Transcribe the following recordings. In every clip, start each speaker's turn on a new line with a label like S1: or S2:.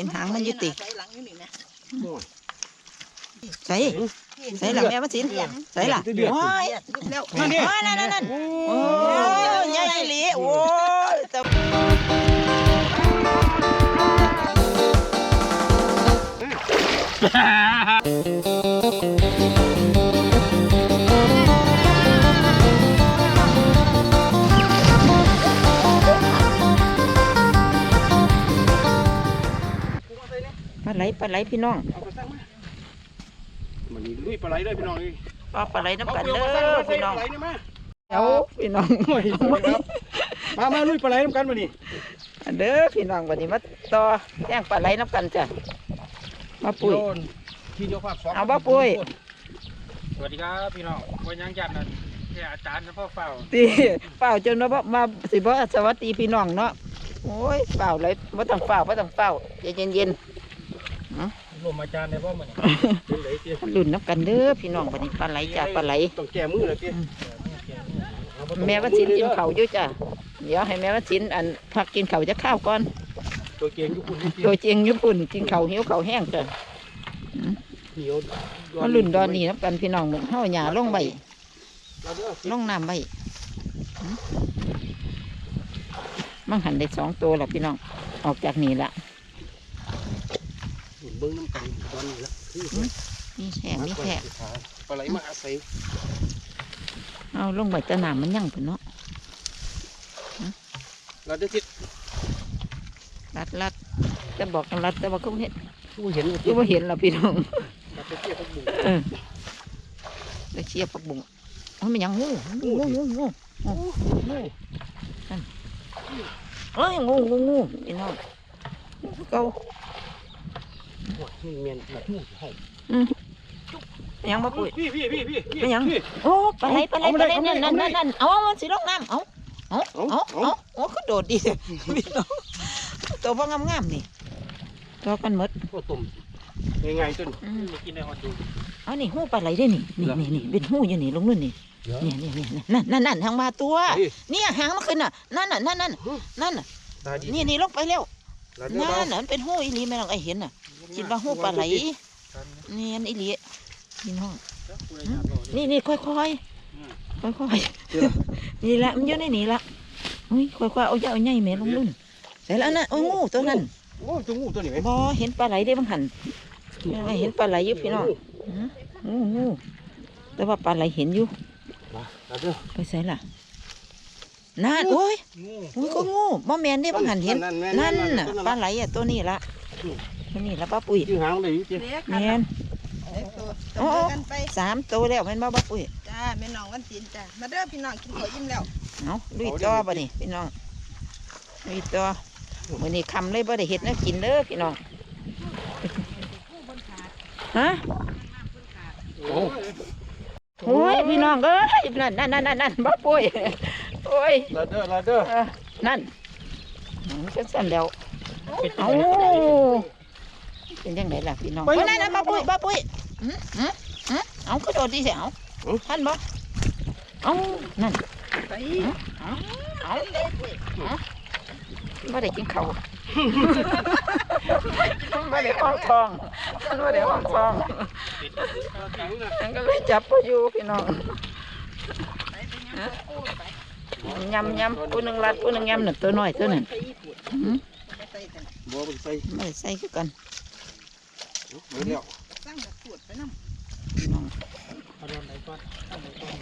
S1: ห็นหางมันอยู่ติ
S2: ใส่หลังอยู่นี่นะ
S1: ใส่ใส่หลังแม่มาสินใส่ล่ะโอ้ย
S2: แล้ว
S1: นั่นนี่นั่นนั่นนั่นโอ้ยใหญ่อีหลีโอ้ยแต่าไหลปลาไหลพี่น้อง
S3: เอาไปสร้างมามันนี่ลุยปลาไหลเลยพี่น้องเลย
S1: ปลาปลาไหลน้ำกัน
S3: เอา
S1: เด้
S3: เปลือกมาสร้าง
S1: อ
S3: มาใส่
S1: พี่
S3: ป
S1: น้อ
S3: ลางไหลนี่มา
S1: เดี๋ยวพี่น้อง
S3: โอ้ยครับมามาลุยปลาไหลน้ำกันมานี่
S1: อันเด้อพี่น้องวันนี้มาต่อแจ้งปลาไหลน้ำกันจ้ะมาปุ๋ย
S3: โยนที่โยภาพสอง
S1: เอาบ่ปุ้ย
S4: สวัสดีครับพี่น้องวันยังจันทร์นั่นแค่อาจารย์เฉพาะเฝ้า
S1: ตีเปล่าจนมาบ่มาสิบ่สวัสดีพี่น้องเนาะโอ้ยเปล่าเลยบ่ต้องเปล่าบ่ต้องเปล่าเย็นเย็น
S4: ลมอาจารย์ในพ่อมัน
S3: เป็นไหลเตี้ย
S1: ๆลุ้นน้ำกันเด้อพี่น้องวันนี้ปลาไหลจ้ะปลาไหล
S3: ต้องแก้มือเลยเตี้ย
S1: แม่ว่าสินกินข้าวอยู่จ้ะเดี๋ยวให้แม่ว่าสินอันพักกินข้าวจะข้าวก่อน
S3: ตัวเก่งทุกคน
S1: โดยจริงญี่ปุ่นกินข้าวหิวข้าวแห้งจ้ะ
S3: เหนียว
S1: มาลุ้นดอนนี่น้ำกันพี่น้องเหมือนเฮาหญ้าลงใบ
S3: เราเด้อ
S1: ลงน้ำใบหืมมั่งหันได้สองตัวแล้วพี่น้องออกจากนี่ละ
S3: เบิ้งน้ำกันตอนนี้ละ
S1: มีแฉะมีแฉะ
S3: ปลาไหลมาอาศัย
S1: เอาลงใบตะหนามมันยั่งเพิ่นเนาะ
S3: เราได้ทิศ
S1: รัดรัดจะบอกกันรัดแต่ว่าเขาเห็น
S3: ผู้เห็น
S1: คือว่าเห็นแล้วพี่น้อง
S3: เราไปเที่ยวพักบุญ
S1: เออไปเชียร์ปักบุงเอามันยังงูงูงูงูงูงูนั่นเอ้ยงูงูงูพี่น้องงูเก่า
S3: นี่เมียนหลับหูให้
S1: ยังมาปุ๋ย
S3: พี่พี่พี่พี่พี่
S1: ไม่ยังโอ้ปลาไหลปลาไหลปลาไหลนั่นนั่นนั่นนั่นเอามันสิลงน้ำเอาเอาเอาเอาโอ้ก็โดดดีเลยพี่น้องตัวพ่องามๆนี่ตัวกันหมด
S3: ก็ตุ่มง่ายๆต้น
S1: อืม
S4: ไม่กินในฮอตดู
S1: เอานี่หูปลาไหลได้นี่นี่นี่นี่เป็นหูอยู่นี่ลงนู่นนี่นี่นี่นี่นั่นนั่นนั่นทางมาตัวเนี่ยหางมันขึ้นน่ะนั่นน่ะนั่นนั่นนั่นน่ะ
S3: ตาดี
S1: นี่นี่ลงไปแล้ว
S3: เราเด้อ
S1: นั่นน่ะมันเป็นหูอีหลีแม่น้องไอเห็นน่ะ คิดว่าหูปลาไหลนี่อันอีหลีพี่น้องนี่นี่ค่อยค่อยค่อยค่อยๆนี่ละมันอยู่ในนี่ละอุ้ยค่อยค่อยๆเอาเยอะเอาใหญ่แม่ลงรุ่นใส่แล้วนะโอ้งูตัวนั้น
S3: โอ้ตัวงูตัวนี้ไหม
S1: บอเห็นปลาไหลได้บางหันแม่น้องไอ้เห็นปลาไหลอยู่พี่น้องงูงูแต่ว่าปลาไหลเห็นอยู่
S3: เราเด้อ
S1: ไปใส่ล่ะนั่นโอ้ย
S3: งู
S1: โอ้ยก็งูบ่แมนได้บางหันเห็น
S3: นั่นแม่
S1: นั่นน่ะปลาไหลอะตัวนี้ละ ตัวนี้ละป้าปุ๋ย
S3: ยืดหางเลยเตี้ย
S2: เด็ก
S1: แมน
S2: ตัว
S1: โอ้
S2: ตัวกันไป
S1: สามตัวแล้วแม่นบ่ป้าปุ๋ย
S2: จ้าแม่น้องวันจีนจ้ามาเด้อพี่น้องกินข้าวอิ่มแล้ว
S1: เอาลุยต่อบ่นี่พี่น้องลุยต่อมื้อนี้คำเลยบ่ได้เฮ็ดแนวกินเด้อพี่น้องฮะ
S3: โอ้
S1: โอ้ยพี่น้องเอ้ยนั่นนั่นนั่นนั่นนั่นป้าปุ๋ยโอ้ย
S3: เราเด้อเราเด้อ
S1: เออนั่นมันก็สั่นแล้วเอา เป็นยังไงล่ะพี่น้องโอ้ยนั่นนั่นป้าปุ๋ยป้าปุ๋ยอืมอืมอืมเอากระโดดดิเสียวท่านบ่เอานั่น
S2: ไป
S1: เอาไม่ได้กินข้าวไม่ได้ห้องทองไม่ได้ห้องทองฉันก็เลยจับพอยู่พี่น้องยำยำผู้หนึ่งรัดผู้หนึ่งยำหนึ่งตัวน้อยตัวนั้น
S2: ไปญี่ปุ่นไปใส่กัน
S3: บ่เป็นใส่
S1: ไม่ได้ใส่คือกัน
S3: เบิดแล้ว
S2: สร้างแบบปวดไปน้ำ
S1: พี่น้อง
S4: เอาโดนไหนก่อนเอาไหนก่อน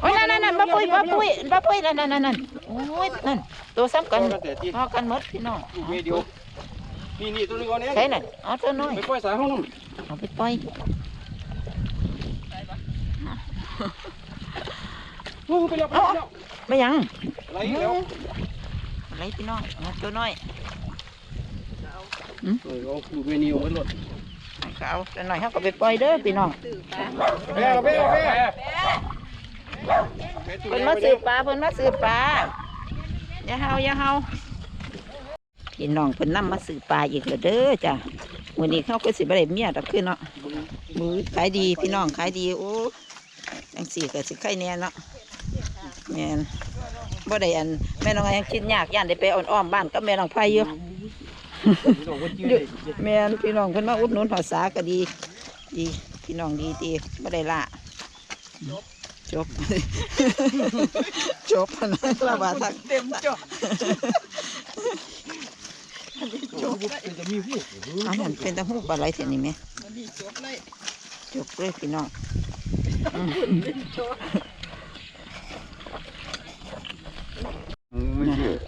S1: โอ้ยนั่นนั่นนั่นบ้าปุ้ยบ้าปุ้ยบ้าปุ้ยนั่นนั่นนั่นนั่นโอ้ยนั่นตัวซ้ำกัน
S3: กันแต่ที่
S1: พอกันหมดพี่น้อง
S3: เวดีโอนี่นี่ตัวนี้ก่อนเอง
S1: ใช่น่ะเอาตัวน้อย
S3: ไปปล่อยสายห้องน้
S1: เอาไปปล่อยำ
S3: โอ้ไปแล้วไปแล้ว
S1: ไม่ยัง
S3: ไหลแล้ว
S1: อะไรพี่น้องเอาตัวน้อย
S3: เออเอาดูเมนูไว้หลด
S1: ให้เขาเอาตัวน้อยเขาก็ไปปล่อยเด้อพี่น้อง
S2: ตื่นตา
S3: แม่แม่แม่
S1: เพิ่นมาสืบปลาเพิ่นมาสืบปลาอย่าเฮาอย่าเฮาพี่น้องเพิ่นนำมาสืบปลาอีกแล้วเด้อจ้ะวันนี้เขาก็สิบ่ได้เมียดอกขึ้นเนาะมือขายดีพี่น้องขายดีโอ้จังสี่ก็สิไข่แน่เนาะแม่นบ่ได้อันแม่น้องยังคิดยากย่านได้ไปอ่อนอ้อมบ้านกับแม่น้องไผอยู่
S3: พี่น้องคนจืด
S1: แม่นพี่น้องเพิ่นมาอุดหนุนภาษาก็ดี ดี พี่น้องดีดีบ่ได้ละจบ จบนะละว่าทัก
S2: เต็มจอ
S3: จบเป็นจะมีหู
S1: อันนั้นเป็นตะหูปลาไหลเท่านี้ไหม
S2: มันดีจบเลย
S1: จบเลยพี่น้องอืม
S3: มันเยอะ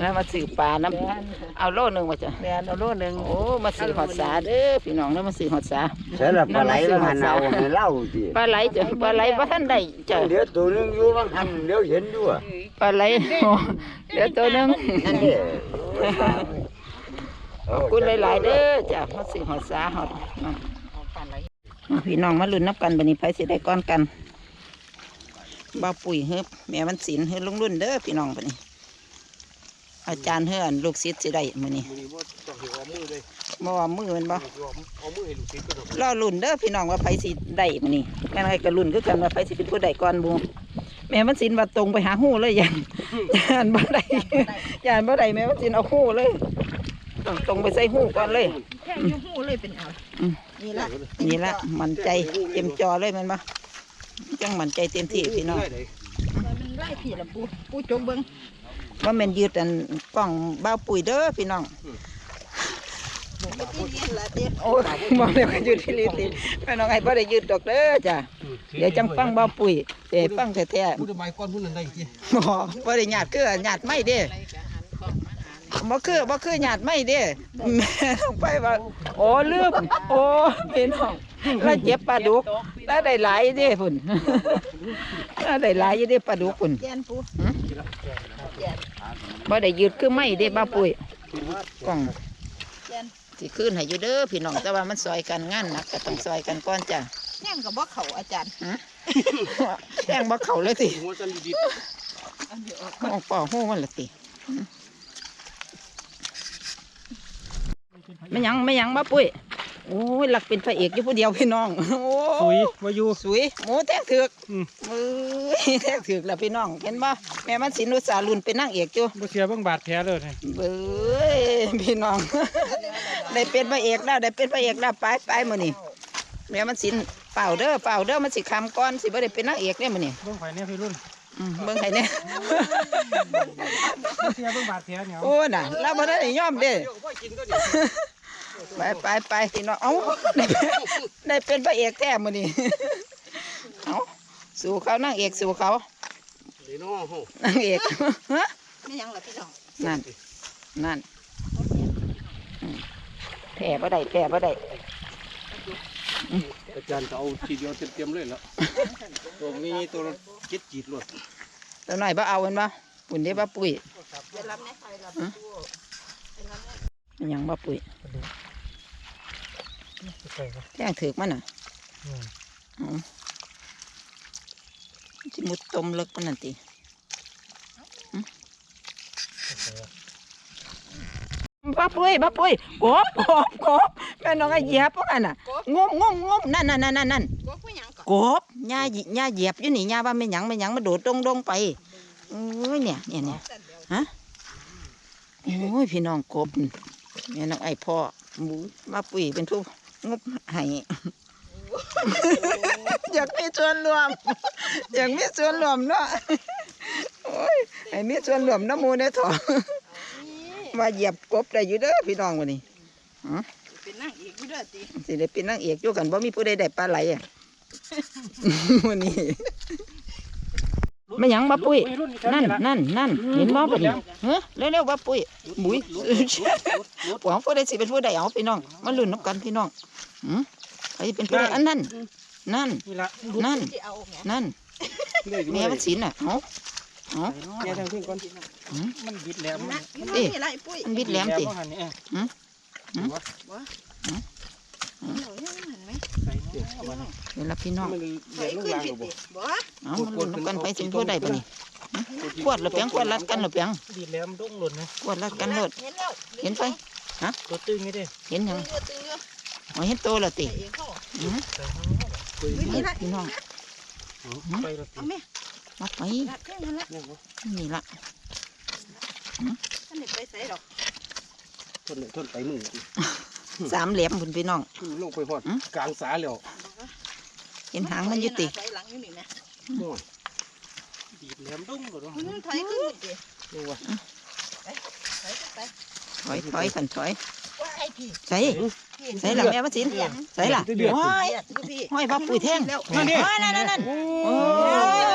S1: แล้วมาซื้อปลาน้ำเอาโลหนึงมาจ้ะ
S2: แม่นเอาโลหนึง
S1: โอ้มาซื้อหอดสาเด้อพี่น้องแล้วมาซื้อหอดสา
S5: ใช่ละปลาไหลบางหันเอาให้เล่าสิ
S1: ปลาไหลจ้ะปลาไหลว่าท่านได้จ้ะ
S5: เดี๋ยวตัวหนึงอยู่บางหันเดี๋ยวเห็นด้วย
S1: ปลาไหลโอ้เดี๋ยวตัวหนึง
S5: นั่นเด้
S1: ขอบคุณหลายๆเด้อจ้ะมาซื้อหอดสาหอดนั่นมาพี่น้องมาลุ้นนับกันบันนี้ไผสิได้ก้อนกันบ่าวปุ๋ยเฮืบแม่มันสินเฮือลุงรุ่นเด้อพี่น้องบันนี้ อาจารย์เฮือนลูกศิษย์สิได้มื้อนี้
S3: มือนี้ว่าต้องเหี่ยวเอามือเลย
S1: บ่ว่ามือมันบ่
S3: เอามือให้ลูกศิษย์ก็ต้อง
S1: รอลุ้นเด้อพี่น้องว่าไผสิได้มื้อนี้แม่นไงก็ลุ้นคือกันว่าไผสิเป็นผู้ใดก่อนหมู่แม่มันสินว่าตรงไปหาฮู้เลยยันยันบ่ได้ยันบ่ได้แม่มันสินเอาฮู้เลยต้องตรงไปใส่ฮู้ก่อนเลย
S2: แค่อยู่หูเลยเป็นเอา
S1: อืม
S2: นี่ละ
S1: นี่ละมันใจเต็มจอเลยแมันบ่จังมันใจเต็มที่พี่น้อง
S2: มันไล่ผีละปูปูจงเบิ่ง
S1: ว่าแม่นยืดอันกล้องบ้าวปุ๋ยเด้อพี่น้อง
S2: ไม่ตีเย็นละเด้
S1: โอ้ยมองเลยว่ายืดที่ลีติพี่น้องไอ้บ่ได้ยืดดอกเด้อจ้ะเดี๋ยวจังฟังบ้าวปุ๋ยเดี๋ยวฟังแท้
S3: พูดไม้ก้อนพูดนั่นได้กี่
S1: ๆบ่บ่ได้หยาดคือหยาดไม่เด้บ่คือบ่คือหยาดไม่เด้แม่ต้องไปว่าโอ้ลืมโอ้พี่น้องแล้วเจ็บปลาดุกแล้วได้หลายเด้พุ่นแล้วได้หลายอยู่เด้ปลาดุกพุ่น
S2: แกนปู
S1: บ่ได้ยืดคือไม่เด้บ้าวปุ๋ยกล้อง
S2: แกน
S1: สิขึ้นให้อยู่เด้อพี่น้องแต่ว่ามันซอยกันงานหนักก็ต้องซอยกันก่อนจ้ะ
S2: แง่งกับบ่เขาอาจารย์
S1: แจ้งบ่เข้าเลยติ
S3: หัวจันดี
S2: อันเดียวออก
S1: มองเป่าหูมันละติไม่หยังไม่หยังบ่ปุ้ย โอ้ยหลักเป็นพระเอกอยู่ผู้เดียวพี่น้อง โอ้
S4: สุยมาอยู่
S1: สวยหมูแทงถือก
S4: อืม
S1: มือแทงถือกแล้วพี่น้อง เห็นบ่แม่มันสินุสารุ่นเป็นนางเอกอยู่
S4: บ่เสียเบิ่งบาดแผลเลยนี่
S1: เบ้ยพี่น้อง ได้เป็นพระเอกแล้วได้เป็นพระเอกแล้วไปไปมื้อนี้แม่มันสินเป่าเด้อเป่าเด้อมันสิคำก่อนสิบ่ได้เป็นนางเอกเนี่ยมื้อนี้
S4: เบิ่งไผเนี่ยพี่รุ่น
S1: อืมเบิ่งให้เนี่ย
S4: บ่เสียเบิ่งบาดแผลเนี่ย
S1: โอ้น่ะเราบ่ได้ยอมเด้ ไปไปไปพี่น้องเอ้าได้เป็นได้เป็นพระเอกแท้มื้อนี้เอ้าสู่เขานางเอกสู่เขา
S3: ๆดีเนาะโห
S1: นางเอกฮะ
S2: ไม่ยังละพี่น้อง
S1: นั่นนั่นอืมแพ้บ่ได้แพ้บ่ได้
S3: อาจารย์จะเอาทีเดียวเต็มๆเลยแล้วตัวนี้ตัวเจ็ดจีดเลย
S1: ตัวหน่อยบ่เอาเห็นบ่ปุ่นได้บ่ปุ๋ย
S2: ไปรับในไฟรับปูไปรับใน
S1: อิหยังบ่ปุ๋ย
S4: ใส่ครับ
S1: แท่งถือกมันน่ะ
S4: อืม
S1: เอ๋อสิมุดตมเลิกปานนั่นติบ่ปุ๋ยบ่ปุ๋ยกบกบกบแม่น้องไอ้เหยียบพวกอันน่ะงมงมงมนั่นนั่นนั่นนั่นนั่น
S2: ก็ผู้หยังก่อน
S1: กบหญ้าหยิหญ้าเหยียบอยู่นี่หญ้าว่าไม่หยังไม่หยังมาโดดดงดงไปโอ้ยเนี่ยเนี่ยเนี่ย
S2: สั่นเดียว
S1: ฮะโอ้ยพี่น้องกบนี่แม่น้องไอ้พ่อหมูมาปุ๋ยเป็นผู้ งบให้อยากมีส่วนรวม อยากมีส่วนรวมเนาะโอ้ยให้มีส่วนรวมน้ำหมูในถอ
S2: นี่
S1: มาเหยียบกบได้อยู่เด้อพี่น้องวันนี้
S2: เป็นนางเอกอยู่เด้อติ
S1: สิได้เป็นนางเอกอยู่กันบ่มีผู้ใดได้ปลาไหลอะวันนี้ ไม่หยังมาปุ้ย
S4: พี่รุ่น
S1: นั่นนั่นนั่นเห็นบ่ปะนี่เฮ้เร็วๆว่าปุ้ยบุ้ยหวังผู้ใดสิเป็นผู้ใดเอาพี่น้องมาลุ้นนับกันพี่น้องหืมใครเป็นผู้ใดอันนั้นนั่น
S4: นี่ละ
S1: นั่น
S2: ที่เอาไง
S1: นั่นแม่มันสินอะเอาเอา
S3: แง่ทางขึ้นก่อน
S4: มันบิดแหลม
S2: นะ
S4: มัน
S2: นี่นี่ไรปุ้ย
S1: มันบิดแหลมติ
S4: บ่หันนี่เอ้ย
S2: เอาอย่างนั้นเห็นไหม
S4: ใส่ เนาะบ่นี่
S1: เดี๋ยวละพี่น้อง
S3: มัน
S2: ไฟ
S3: เลี้ยงลูก
S2: ขึ้น
S3: ลาง
S2: ผิด
S3: บ่
S2: ติบ่
S1: เอามาลุ้นนับกันไปสิเป็นผู้ใดปะนี่ขวดละเปียงขวดรัดกันละเปียง
S4: บิดแหลมดงหล่นนะ
S1: ขวดรัดกันโลด
S2: เห็นแล้ว
S1: เห็นไป
S4: ตัวตึงนี่เด้
S1: เห็นหยัง
S2: ตึงเยอะตึงเยอะ
S1: อ๋อเห็นโตและติ
S2: ใส่เองเข้า
S1: หืม
S4: ใส่เนาะ
S2: นี่ละ
S1: พี่น้อง
S4: ไปและติ
S2: เอาแม่
S1: มาไป
S2: ละเครื่องนั้นละ
S1: นี่ละ
S2: ท่านนี่ไปใส่ดอก
S4: ถ
S3: ทนได้ทนไปมือ
S1: สามเหลี่ยมพุ่นพี่น้อง
S3: ลงไปหอด
S1: อืม
S3: กลางสาแล้ว
S1: เห็นหางมันอยู่ติ
S2: ถอยหลังอยู่นี่นะ
S3: โอ้ย
S4: ดีดแหลมดุ้งหมด
S2: มันถอยขึ้นดิ
S3: ดูว่า
S2: ถอยไป
S1: ถอยถอยขันถอย
S2: ว่าไอ้พี่
S1: ใส่ใส่หลังแม่มาสินใส่หลังว้าย
S2: เดือดดูพี่
S1: ห้อยบ้าปุ๋ยแท่งนั่นดินั่นนั่นนั่นโอ้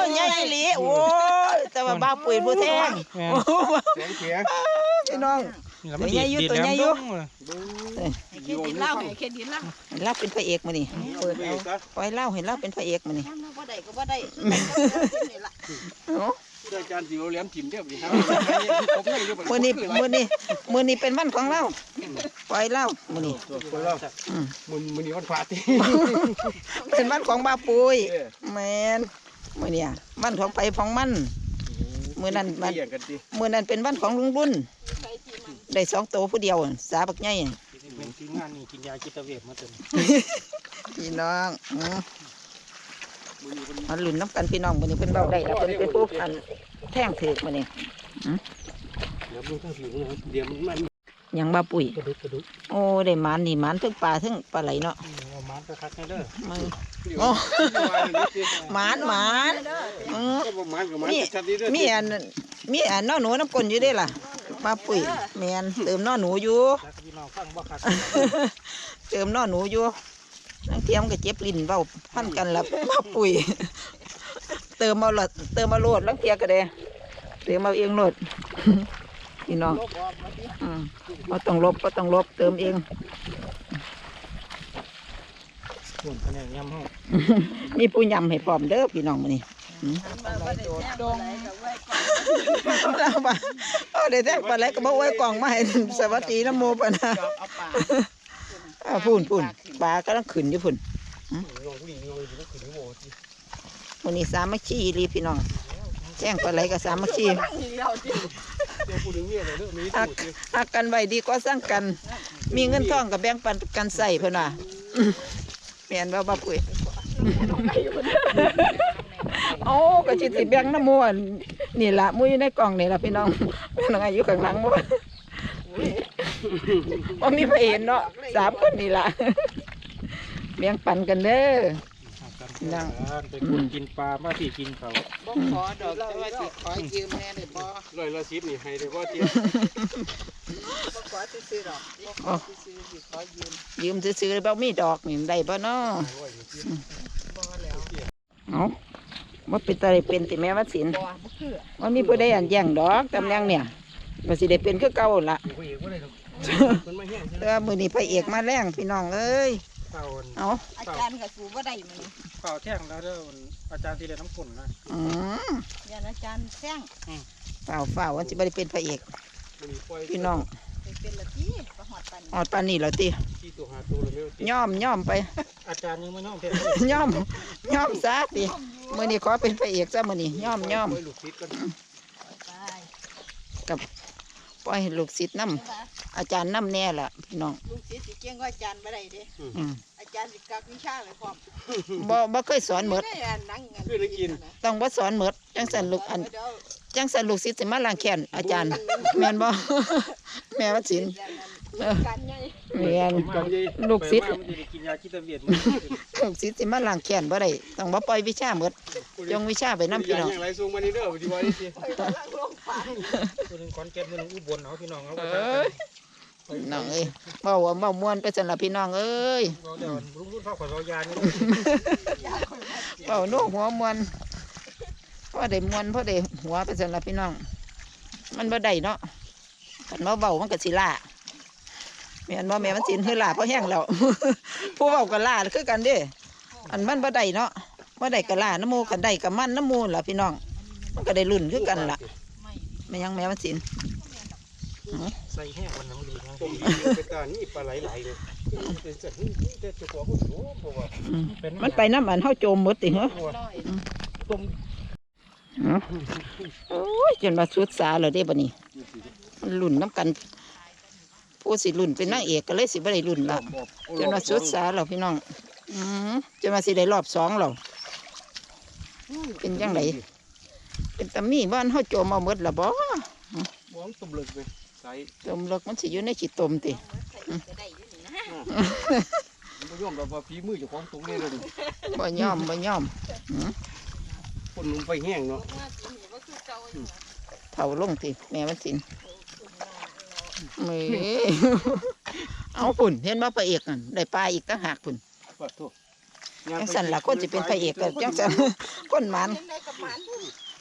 S1: ยใหญ่อีหลีโอ้ยแต่ว่าบ้าปุ๋ยผู้แท่งโอ้
S3: เสียงเสียง
S1: พี่น้อง
S4: ตัวใหญ่อยู่ตัวใหญ่อยู่
S2: ให้ เครดิตเล่าให้เครดิตเล่า
S1: เห็นเล่าเป็นพระเอกมานี่เปิด
S3: เบร
S1: เอา
S3: กซะ
S1: ปล่อยเล่าเห็นเล่าเป็นพระเอกมานี่
S2: ถ้ามาบ่ได้ก็บ่ได้นี่ล่ะ
S1: เนาะ
S3: อาจารย์สิเอาแหลมจิ้มเด้อดิครับผมยังอยู่บ่
S1: มือนี้มือนี้มือนี้เป็นวันของเราปล่อยเล่ามือนี้
S3: ตัวคนเรา
S1: อืม
S3: มันมันนี่วันพระติ
S1: เป็นวันของบ้าปุ๋ย
S3: เออ
S1: แมนมือเนี่ยวันของไปของมันมื้อนั้นมัน
S3: เลี้ยงกันติ
S1: มือนั้นเป็นวันของลุงรุ่น
S2: ใครที่มัน
S1: ได้สองโตวผู้เดียวสาบักใหญ่
S4: เป็นทีม งานนี่กินยาจิตเวชมาเต็ม
S1: พี่น้องอืมมันหลุนน้ำกันพี่น้องมือนี้เพิ่นเบาได้แล้วเพิ่นเป็นผู้อันแท่งถือกมือนี้
S3: เดี๋ยวมันต้องผิวนะเดี๋ยวมันมัน
S1: ยังบ้าปุ๋ย
S4: กระดุกกระดุก
S1: โอ้ได้หมานนี่หมานทั้งปลาทั้งปลาไหลเนาะ
S4: เอามันก็คักให้เด้อ
S1: มึง
S3: โอ้
S1: หมานหมานอืม
S3: ก็ประมาณประมาณ
S1: มี
S3: ชัดๆดีเด้อ
S1: มีอันมีอันน้อหนูน้ำกลนอยู่เด้ล่ะ บ้าปุ๋ยแมนเติมน้อหนูอยู่
S4: แล้วก็พี่น้องฟังบ่คัก
S1: เติมน้อหนูอยู่นังเทียมก็เจ็บลิ้นเบ้าพันกันละบ้าปุ๋ยเติมเอาละเติมเอาโลดลังเทียก็ได้เติมเอาเองโลดพี่น้อง
S2: ลบออกมาดิ
S1: อืมก็ต้องลบก็ต้องลบเติมเอง
S4: ส่วนคะแนนย่ำห้อง
S1: มีผู้ยำให้พร้อมเด้อพี่น้องมื้อนี้
S2: มาบ่ได้แนบอะไรก็ไว้ก่อน
S1: เราบ่าเอาได้แท้ปลาไหลก็บ่ไว้กล่องมาให้สวัสดีนะโมปะนะ
S2: เอาปลา
S1: อ้าวพุ่นพุ่นปลากำลังขึ้นอยู่พุ่น
S3: งงผู้หญิงงงอยู่ก็คือโว้สิ
S1: มื้อนี้สามัคคีอีหลีพี่น้องแจ้งปลาไหลก็สามัคคี
S2: ตั้งอีกแล้วดิ
S3: เดี๋ยวผู้หญิงเนี่ยเด้อมี
S1: ฮั
S3: สู
S1: ก
S3: ตรสิ
S1: ฮักกันไว้ดีกว่าสร้างกัน มีเงินทองก็แบ่งปันกันใส่เพิ่นว่าอื้อแม่นบ่บ่าปุ๋ยโอ้ก็สิสิแบ่งน้ำหมูอัน นี่ล่ะหมูอยู่ในกล่องนี่ล่ะพี่น้องแม่น้องอายุข้างหลังบ่ว่ามีพระเอกเนาะสามคนนี่ล่ะเลี้ยงปันกันเด้อนั่ง
S4: ไปคุณกินปลามาที่กินเขา
S2: บ่ขอดอกแต่ว่าสิขอยืมแน่ได้บ่
S3: ร้อยละสิบนี่ให้ได้บ่ติ
S2: บ่ขอซื้อๆดอกบ่ขอซื้อๆสิขอยืม
S1: ยืมซื้อๆบ่มีดอกนี่ได้บ่เนาะ
S2: บ่แล้ว
S1: เอา ว่าเป็นตาได้เป็นติแม่วัดศิลป์
S2: บ่บ่คือ
S1: ว่ามีผู้ใดอันแย่งดอกตำแหน่งเนี่ยก็สิได้เป็นคือเก่าหั่นล่ะ
S3: ผู้หญิงบ่ได้ครับมันมาแห้ง
S1: แต่ว่ามื้อนี้พระเอกมาแรงพี่น้องเอ้ย
S4: เฝ้า
S1: เอา
S2: อาจารย์ก็สูบ่ได้มัน
S4: เฝ้าแท่งแล้วเด้ออาจารย์ที่เรียนน้ำฝนนะ
S1: อืม
S2: ยันอาจารย์แซง
S1: ฝ่าวฝ่าววันสิบ่ได้เป็นพระเอกพี่น้อง
S2: ไป เป็นละที่ประหอดปัน
S1: ออดปานนี้แล้วติ
S3: ที่ตัวหาตัวแล้วติ
S1: ย่อมย่อมไป
S4: อาจารย์ยังไม่น้องเพชร
S1: ย่อมย่อมซะติมื้อนี้ขอเป็นพระเอกซะมื้อนี้ย่อมย่อม
S3: ไว้ลูกศิษย์กัน
S2: ไป
S1: ปล่อยให้ลูกศิษย์นํ
S2: ใช่ปะ
S1: อาจารย์นํแน่ล่ะพี่น้อง
S2: ลูกศิษย์สิเก่งกว่าอาจารย์บ่ได้เด้
S1: อืม
S2: อาจารย์สิกักวิชาไว้พร้อม
S1: บ่บ่เคยสอนหมด
S2: ได้อ่านหนังกัน
S3: คือได้กิน
S1: ต้องบ่สอนหมดจังสันลูกอัน
S2: เดี๋ยว
S1: จังสันลูกศิษย์สิมาล้างแค้นอาจารย์แม่นบ่ แม่วัดศิลป์
S2: เดี๋ยวนั้นการใหญ่
S1: แม่น
S3: กันยัย
S1: ลูกศิษย์
S4: ไปว่ามันจะได้กินยาจิตเวช
S1: ลูกศิษย์สิมาล้างแค้นบ่ได้ต้องบ่ปล่อยวิชาหมดจงวิชาไปนํพี่น้อง
S3: อย่างไรส่งมานี่เด้อที่ว่านี่สิ
S2: ไปกำลังลงไป
S4: ตัวหนึงขอนแก่นตัวหนึงอุบลเอาพี่น้องเอา
S1: เอ
S4: ไป้
S1: ยพี่น้องเอ้ยเว้าว่าเว้าม่วนไปซั่นล่ะพี่น้องเอ้ย
S4: เราเดี๋ยวลุงรุ่นพ่อขอเรายานี่
S1: เว้าโน้หัวม่วนพอได้ม่วนพอได้หัวไปซั่นล่ะพี่น้อง มันบ่ได้เนาะ คันมาเว้ามันก็สิล่าแม่นบ่แม่มันสินคือล่าเพราะแห้งแล้วผู้เว้าก็ล่าคือกันเด้อันมันบ่ได้เนาะบ่ได้ก็ล่าน้ำหมูกันได้ก็มันน้ำหมูล่ะพี่น้อง มันก็ได้รุ่นคือกันล่ะ
S2: ไม่
S1: ไม่ยังแม่มันสิน
S4: ใส่แห้งมันน้ำดีนะ
S3: ผมเป็นตานี่ปลาไหลไหลเลยเป็นสัตว์นี่แต่เจ้าของก็รู้เพราะว่า
S1: อืม
S4: เป็น
S1: มันไปน้ำอันเฮาโจมหมดติเหรอ
S2: ร้อย
S3: ต้ม
S1: เอาโอ้ยจนมาสุดสาแล้วเด้บัดนี้ มันรุ่นน้ำกันผู้สิรุ่นเป็นนางเอกก็เลยสิบ่ได้รุ่นละจนมาสุดสาแล้วพี่น้องอืมจนมาสิได้รอบสองแล้วเป็นจังไดเป็นตามีบ้านเฮาโจมเอาหมดละบ่
S3: มองตุ่มเลยไปสใส่
S1: ต้มเลิกมันสิอยู่ในขี้ตมติ
S3: บ่ยอมรับว่าฝีมือเจ้าของตรงนี้เลย
S1: บ่ยอมบ่ยอม
S3: คนนุ่มไฟแห้งเนาะ
S1: เผาลงติแม่มันสิน เมืเอาปุ่นเห็นว่าพระเอกนั่นได้ปลาอีกตั้งหากปุ่น
S3: ขอโทษ
S1: จังสันล่ะคนสิเป็นพระเอกก็จังสันคนหมัน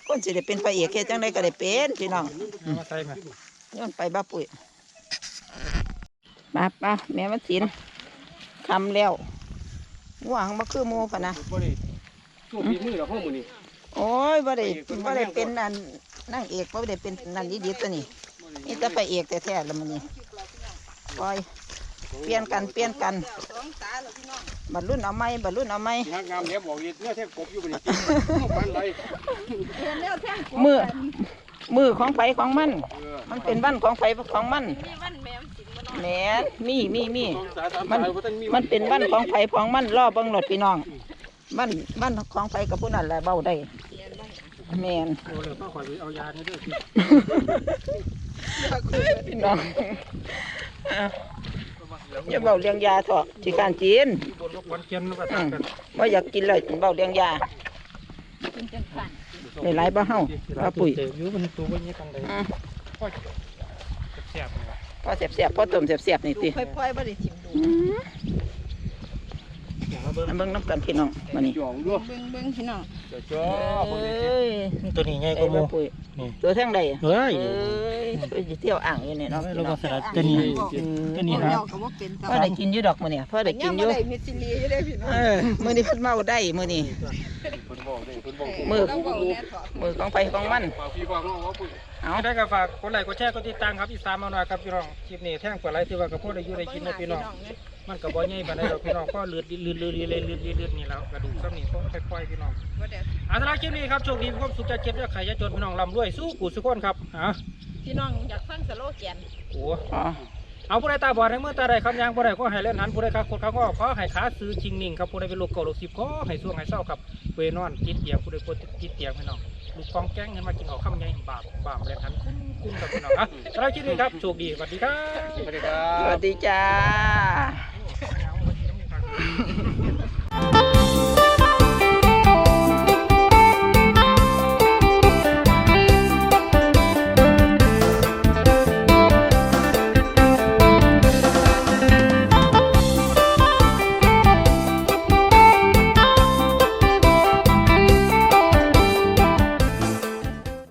S1: คนสิได้เป็นพระเอกแค่จังไดก็ได้เป็นพี่น้อง
S4: เอามาใส่มา
S1: ย้อนไปบ้าปุ๋ยมาป้าแม่มันสินคำแล้วง่วงบ่คือหมูพะนะ
S3: บ่ได้ช่วงฝีมือเราห้องมื้อนี้
S1: โอ้ยบ่ได้บ่ได้เป็นนั่นนางเอกบ่ได้เป็นนั่นดีๆตัวนี้ นี่แต่พระเอกแท้ๆแล้วมันนี่ปล่อยเปลี่ยนกันเปลี่ยนกัน
S2: สองตาแล้วพี่น้อง
S1: บัดรุ่นเอาไหมบัดรุ่นเอาไหม
S3: งามงามเดี๋ยวบอกอีกเนี่ยแท้กบอยู่บ่นี่ปานไร
S2: เรียนแล้วแท่ง
S1: มือมือของไผของมัน
S3: เออ
S1: มันเป็นวันของไผของมัน
S2: มีวันแมวสิงมาเนาะ
S1: แหมนมีมีมี
S3: สองสาสาม
S1: มัน
S3: สายบ่ทันมี
S1: มันเป็นวันของไผของมันรอเบิ่งรถพี่น้องวันวันของไผกับผู้นั้นแหละเบาได้แมน
S4: โอ้เลยพ่อขอยไปเอายาเนี่ยเด้วย
S1: พี่น้องอย่าเบาเลี้ยงยาเถอะที่การจีน
S4: บนรถวันเกียนแล้วก็ตัดกัน
S1: ว่าอยากกินเลยเบาเลี้ยงยาในหลายบ้าเฮาบ้าปุ๋ย
S4: เดี๋ยวอยู่มันตัววันนี้กันเลย
S1: อืม
S4: พ่อแซ่บๆเลย
S1: พอเสียบๆพอต้มเสียบๆนี่
S2: ดู
S1: ติ
S2: ค่อยๆบ่ได้ชิมดู
S1: อัน เบิ่งน้ำกันพี่น้องมานี่
S3: หยองด้วย
S2: เบิ่งเบิ่งพี่น้อง
S3: จ้าจ้า
S1: เอ้ย
S4: ตัวนี้ใหญ่ก
S1: ไอ้
S4: ว่าหมู
S1: บ้าปุ๋ย
S4: นี่
S1: ตัวทั้งใด
S4: เฮ้ย
S1: เอ้ยไปเที่ยวอ่างอยู่นี่เนาะ
S4: เราก็สลัดตัวนี้
S1: อืม
S4: ตัวนี้
S2: เดี
S4: ค
S2: ย
S4: รั
S2: ว
S4: บ
S2: ก็บ่เป็น
S1: พอได้กินอยู่ดอกมื้อนี้พอได้กิ
S2: ยั
S1: น
S2: ง
S1: อ
S2: บ่
S1: ยู่
S2: ได้มิสซิลีอยู่ได้พี่น้อง
S1: เออมื้อนี้เพิ่นเมาได้มื้อนี้
S3: เพิ่นบอกได้เพิ่นบอก
S1: มือ
S2: ต้องเว้าแน่ถอด
S1: มือของไผของมัน
S3: ฝากพี่ฝากน้องว่าปุ้ย
S1: เอา
S4: ได้ก็ฝากกดไลค์กดแชร์กดติดตามครับอีสานมาหน่อยครับพี่น้องคลิปนี้แท่งกว่าไรที่ว่ากับพวกได้อยู่ได้กินนะพี่น้อง มันก็บ่ใหญ่ปานใดดอกพี่น้องก็เลือดเลือดเลือดเลือดเลือดเลือดเลือดนี่แล้วกระดูกซ้ำนี่ก็ค่อยๆพี่น้อง
S2: บ่ได้
S4: อาสำหรับคลิปนี้ครับโชคดีมีความสุขจะเจ็บจะไขจะจนพี่น้องร่ำรวยสู้กูสุขคนครับอะ
S2: พี่น้องอยากฟังสโลแกน
S4: โอ้
S1: อ๋อ
S4: เอาผู้ใดตาบอดให้มือตาใดคำยางผู้ใดก็ให้เล่นหันผู้ใดขาโคตรขาก็ขอให้ขาซื้อจริงนิ่งครับผู้ใดเป็นลูกเก่าลูกสิบก็ให้ช่วงให้เศร้าครับเวนอนจิตเตียงผู้ใดปวดจิตเตียงพี่น้องลูกกองแก้งเงินมากินเอาคำใหญ่บาปบาปเล่นหันกุ้งกุ้งกับพี่น้องอะสำหรับคลิปนี้ครับโชคดีสวัสดีครับ
S3: สวัสดีครั
S1: ส
S3: บ
S1: วัสดีจ้า
S4: Ha ha ha.